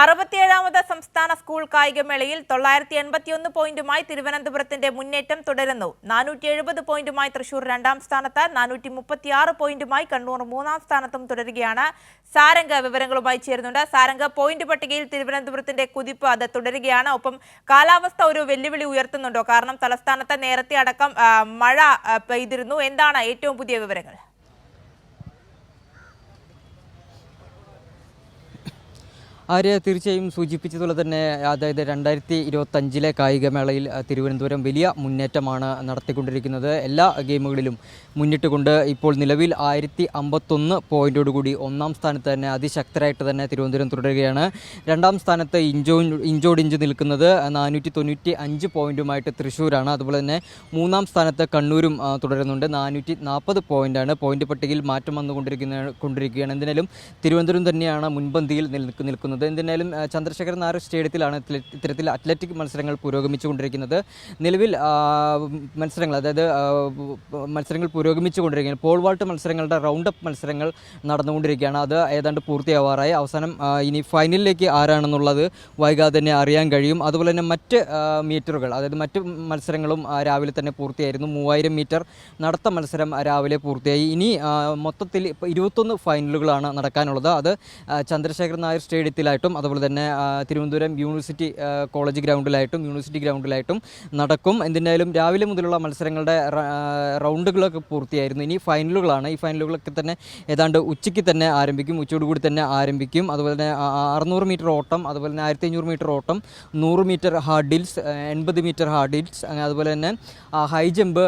അറുപത്തിയേഴാമത് സംസ്ഥാന സ്കൂൾ കായികമേളയിൽ തൊള്ളായിരത്തി എൺപത്തിയൊന്ന് പോയിന്റുമായി തിരുവനന്തപുരത്തിന്റെ മുന്നേറ്റം തുടരുന്നു. നാനൂറ്റി എഴുപത് പോയിന്റുമായി തൃശൂർ രണ്ടാം സ്ഥാനത്ത് നാനൂറ്റി മുപ്പത്തിയാറ് പോയിന്റുമായി കണ്ണൂർ മൂന്നാം സ്ഥാനത്തും തുടരുകയാണ്. സാരംഗ വിവരങ്ങളുമായി ചേരുന്നുണ്ട്. സാരംഗ പോയിന്റ് പട്ടികയിൽ തിരുവനന്തപുരത്തിന്റെ കുതിപ്പ് അത് തുടരുകയാണ്. ഒപ്പം കാലാവസ്ഥ ഒരു വെല്ലുവിളി ഉയർത്തുന്നുണ്ടോ? കാരണം തലസ്ഥാനത്ത് നേരത്തെ അടക്കം മഴ പെയ്തിരുന്നു. എന്താണ് ഏറ്റവും പുതിയ വിവരങ്ങൾ? ആര്യ തീർച്ചയായും സൂചിപ്പിച്ചതുപോലെ തന്നെ അതായത് രണ്ടായിരത്തി ഇരുപത്തഞ്ചിലെ കായികമേളയിൽ തിരുവനന്തപുരം വലിയ മുന്നേറ്റമാണ് നടത്തിക്കൊണ്ടിരിക്കുന്നത്. എല്ലാ ഗെയിമുകളിലും മുന്നിട്ടുകൊണ്ട് ഇപ്പോൾ നിലവിൽ ആയിരത്തി അമ്പത്തൊന്ന് പോയിന്റോടുകൂടി ഒന്നാം സ്ഥാനത്ത് തന്നെ അതിശക്തരായിട്ട് തന്നെ തിരുവനന്തപുരം തുടരുകയാണ്. രണ്ടാം സ്ഥാനത്ത് ഇഞ്ചോ ഇഞ്ചോടിഞ്ച് നിൽക്കുന്നത് നാനൂറ്റി തൊണ്ണൂറ്റി അഞ്ച് പോയിന്റുമായിട്ട് തൃശ്ശൂരാണ്. അതുപോലെ തന്നെ മൂന്നാം സ്ഥാനത്ത് കണ്ണൂരും തുടരുന്നുണ്ട്. നാനൂറ്റി നാൽപ്പത് പോയിന്റാണ്. പോയിന്റ് പട്ടികയിൽ മാറ്റം വന്നുകൊണ്ടിരിക്കുന്ന കൊണ്ടിരിക്കുകയാണ്. എന്തിനാലും തിരുവനന്തപുരം തന്നെയാണ് മുൻപന്തിയിൽ നിൽക്ക് നിൽക്കുന്നത്. എന്തിനാലും എന്തിനായാലും ചന്ദ്രശേഖരൻ നായർ സ്റ്റേഡിയത്തിലാണ് ഇത്തര- ഇത്തരത്തിൽ അത്ലറ്റിക് മത്സരങ്ങൾ പുരോഗമിച്ചുകൊണ്ടിരിക്കുന്നത്. നിലവിൽ മത്സരങ്ങൾ അതായത് മത്സരങ്ങൾ പുരോഗമിച്ചുകൊണ്ടിരിക്കുകയാണ്. പോൾ വാൾട്ട് മത്സരങ്ങളുടെ റൗണ്ട് അപ്പ് മത്സരങ്ങൾ നടന്നുകൊണ്ടിരിക്കുകയാണ്. അത് ഏതാണ്ട് പൂർത്തിയാവാറായി. അവസാനം ഇനി ഫൈനലിലേക്ക് ആരാണെന്നുള്ളത് വൈകാതെ തന്നെ അറിയാൻ കഴിയും. അതുപോലെ തന്നെ മറ്റ് മീറ്ററുകൾ അതായത് മറ്റ് മത്സരങ്ങളും രാവിലെ തന്നെ പൂർത്തിയായിരുന്നു. മൂവായിരം മീറ്റർ നടത്ത മത്സരം രാവിലെ പൂർത്തിയായി. ഇനി മൊത്തത്തിൽ ഇപ്പോൾ ഇരുപത്തൊന്ന് ഫൈനലുകളാണ് നടക്കാനുള്ളത്. അത് ചന്ദ്രശേഖർ നായർ നായർ സ്റ്റേഡിയത്തിലായിട്ടും അതുപോലെ തന്നെ തിരുവനന്തപുരം യൂണിവേഴ്സിറ്റി കോളേജ് ഗ്രൗണ്ടിലായിട്ടും യൂണിവേഴ്സിറ്റി ഗ്രൗണ്ടിലായിട്ടും നടക്കും. എന്തിനായാലും രാവിലെ മുതലുള്ള മത്സരങ്ങളുടെ റൗണ്ടുകളൊക്കെ പൂർത്തിയായിരുന്നു. ഇനി ഫൈനലുകളാണ്. ഈ ഫൈനലുകളൊക്കെ തന്നെ ഏതാണ്ട് ഉച്ചയ്ക്ക് തന്നെ ആരംഭിക്കും. ഉച്ചയോടുകൂടി തന്നെ ആരംഭിക്കും. അതുപോലെ തന്നെ അറുന്നൂറ് മീറ്റർ ഓട്ടം അതുപോലെ തന്നെ ആയിരത്തി അഞ്ഞൂറ് മീറ്റർ ഓട്ടം നൂറ് മീറ്റർ ഹാർഡിൽസ് എൺപത് മീറ്റർ ഹാർഡിൽസ് അങ്ങനെ അതുപോലെ തന്നെ ഹൈ ജമ്പ്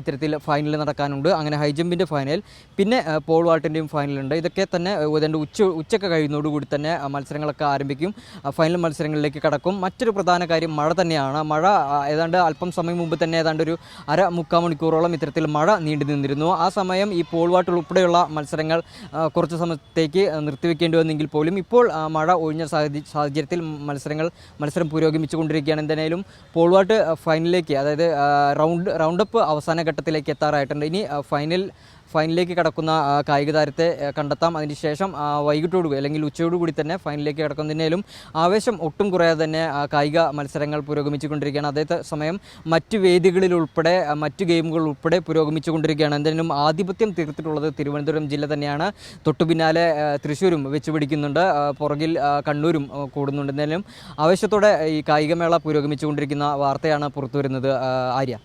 ഇത്തരത്തിൽ ഫൈനൽ നടക്കാനുണ്ട്. അങ്ങനെ ഹൈ ജമ്പിന്റെ ഫൈനൽ പിന്നെ പോൾ വാൾട്ടിന്റെയും ഫൈനലുണ്ട്. ഇതൊക്കെ തന്നെ ഏതാണ്ട് ഉച്ച ഉച്ചയ്ക്ക് കഴിയുന്നതോടുകൂടി തന്നെ ആ, മത്സരങ്ങളൊക്കെ ആരംഭിക്കും. ഫൈനൽ മത്സരങ്ങളിലേക്ക് കടക്കും. മറ്റൊരു പ്രധാന കാര്യം മഴ തന്നെയാണ്. മഴ ഏതാണ്ട് അല്പം സമയം മുമ്പ് തന്നെ ഏതാണ്ട് ഒരു അര മുക്കാൽ മണിക്കൂറോളം ഇത്തരത്തിൽ മഴ നീണ്ടു നിന്നിരുന്നു. ആ സമയം ഈ പോൾ ഉൾപ്പെടെയുള്ള മത്സരങ്ങൾ കുറച്ച് സമയത്തേക്ക് നിർത്തിവെക്കേണ്ടി വന്നെങ്കിൽ പോലും ഇപ്പോൾ മഴ ഒഴിഞ്ഞ സാഹചര്യ- സാഹചര്യത്തിൽ മത്സരങ്ങൾ മത്സരം പുരോഗമിച്ചു കൊണ്ടിരിക്കുകയാണ്. എന്തായാലും പോൾവാട്ട് ഫൈനലിലേക്ക് അതായത് റൗണ്ട് റൗണ്ടപ്പ് അവസാന ഘട്ടത്തിലേക്ക് എത്താറായിട്ടുണ്ട്. ഇനി ഫൈനൽ ഫൈനലിലേക്ക് കടക്കുന്ന കായിക താരത്തെ കണ്ടെത്താം. അതിനുശേഷം വൈകിട്ടോടുകൂടി അല്ലെങ്കിൽ ഉച്ചയോടുകൂടി തന്നെ ഫൈനലിലേക്ക് കടക്കുന്നതിനേലും ആവേശം ഒട്ടും കുറയാതെ തന്നെ കായിക മത്സരങ്ങൾ പുരോഗമിച്ചുകൊണ്ടിരിക്കുകയാണ്. അതേ സമയം മറ്റ് വേദികളിൽ ഉൾപ്പെടെ മറ്റ് ഗെയിമുകൾ ഉൾപ്പെടെ പുരോഗമിച്ചുകൊണ്ടിരിക്കുകയാണ്. എന്തായാലും ആധിപത്യം തീർത്തിട്ടുള്ളത് തിരുവനന്തപുരം ജില്ല തന്നെയാണ്. തൊട്ടു പിന്നാലെ തൃശ്ശൂരും വെച്ചുപിടിക്കുന്നുണ്ട്. പിടിക്കുന്നുണ്ട് പുറകിൽ കണ്ണൂരും കൂടുന്നുണ്ട്. എന്തായാലും ആവേശത്തോടെ ഈ കായികമേള പുരോഗമിച്ചുകൊണ്ടിരിക്കുന്ന വാർത്തയാണ് പുറത്തുവരുന്നത്. ആര്യ.